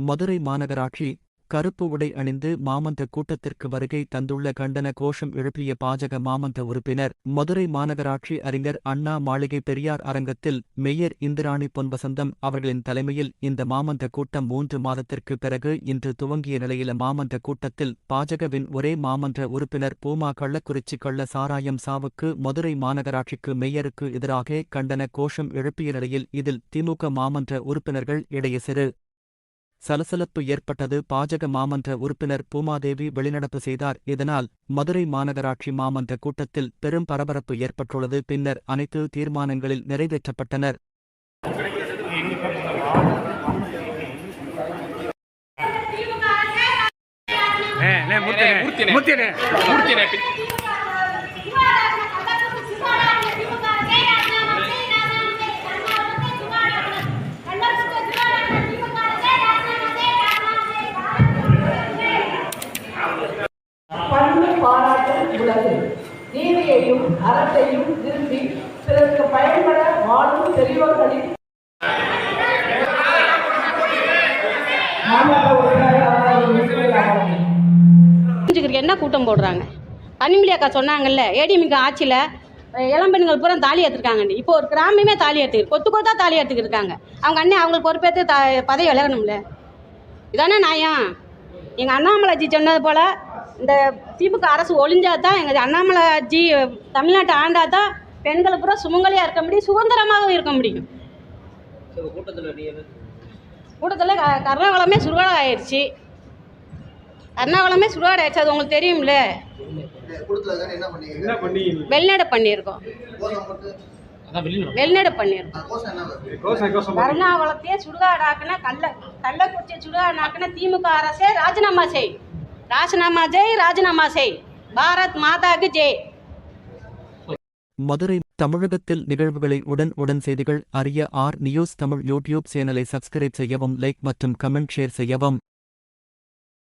மதுரை மாநகராட்சி கருப்பு உடை அணிந்து மாமந்த கூட்டத்திற்கு வருகை தந்துள்ள கண்டன கோஷம் எழுப்பிய பாஜக மாமந்த உறுப்பினர் மதுரை மாநகராட்சி அறிஞர் அண்ணா மாளிகை பெரியார் அரங்கத்தில் மேயர் இந்திராணி பொன்வசந்தம் அவர்களின் தலைமையில் இந்த மாமந்த கூட்டம் மூன்று மாதத்திற்கு பிறகு இன்று துவங்கிய நிலையில மாமந்த கூட்டத்தில் பாஜகவின் ஒரே மாமன்ற உறுப்பினர் பூமா கள்ளக்குறிச்சி கள்ள சாராயம் சாவுக்கு மதுரை மாநகராட்சிக்கு மேயருக்கு எதிராக கண்டன கோஷம் எழுப்பிய நிலையில் இதில் திமுக மாமன்ற உறுப்பினர்கள் இடையே சிறு சலசலப்பு ஏற்பட்டது. பாஜக மாமன்ற உறுப்பினர் பூமாதேவி வெளிநடப்பு செய்தார். இதனால் மதுரை மாநகராட்சி மாமன்ற கூட்டத்தில் பெரும் பரபரப்பு ஏற்பட்டுள்ளது. பின்னர் அனைத்து தீர்மானங்களில் நிறைவேற்றப்பட்டனர். மூர்த்தினே. மூர்த்தினே. மூர்த்தினே. பண்பு பாராட்டும் உலகு நீதியையும் அறத்தையும் விரும்பி பிறருக்கு பயன்பட வாழும் பெரியவர்களின் என்ன கூட்டம் போடுறாங்க? கனிமொழி அக்கா சொன்னாங்கல்ல ஏடிஎம்கே ஆட்சியில் இளம்பெண்கள் பூரா தாலி எடுத்துருக்காங்கன்னு இப்போ ஒரு கிராமமே தாலி ஏற்றுக்கு கொத்து கொத்தா தாலி எடுத்துக்கிட்டு இருக்காங்க. அவங்க அண்ணன் அவங்களுக்கு பொறுப்பேற்று த பதவி விலகணும்ல. இதானே நாயம் எங்கள் அண்ணாமலைஜி சொன்னது போல் இந்த திமுக அரசு ஒழிஞ்சா தான் எங்கள் அண்ணாமலைஜி தமிழ்நாட்டை ஆண்டா தான் பெண்கள் பூரா சுமங்கலியாக இருக்க முடியும் சுதந்திரமாகவும் இருக்க முடியும். கூட்டத்தில் க கருணாவளமே சுடுகாடு ஆயிடுச்சு. கருணாவளமே சுடுகாடு ஆயிடுச்சு அது உங்களுக்கு தெரியும்ல? கொடுத்ததுக்கான என்ன பண்ணீங்க என்ன பண்ணி வெளிநடை பண்ணியிருக்கோம் வெளிநடை பண்ணியிருக்கோம் அந்த கோசம் என்ன வருது? கோசம் கோசம் கருணாவளத்தையே சுடுகாடாக்குன கள்ள கள்ளக்குறிச்சியை சுடுகாடாக்குன திமுக அரசே ராஜினாமா செய். ராஜினாமா ஜெய் ராஜினாமா செய். பாரத் மாதாக்கு ஜெய். மதுரை தமிழகத்தில் நிகழ்வுகளை உடன் உடன் செய்திகள் அறிய ஆர் நியூஸ் தமிழ் யூடியூப் சேனலை சப்ஸ்கிரைப் செய்யவும் லைக் மற்றும் கமெண்ட் ஷேர் செய்யவும்.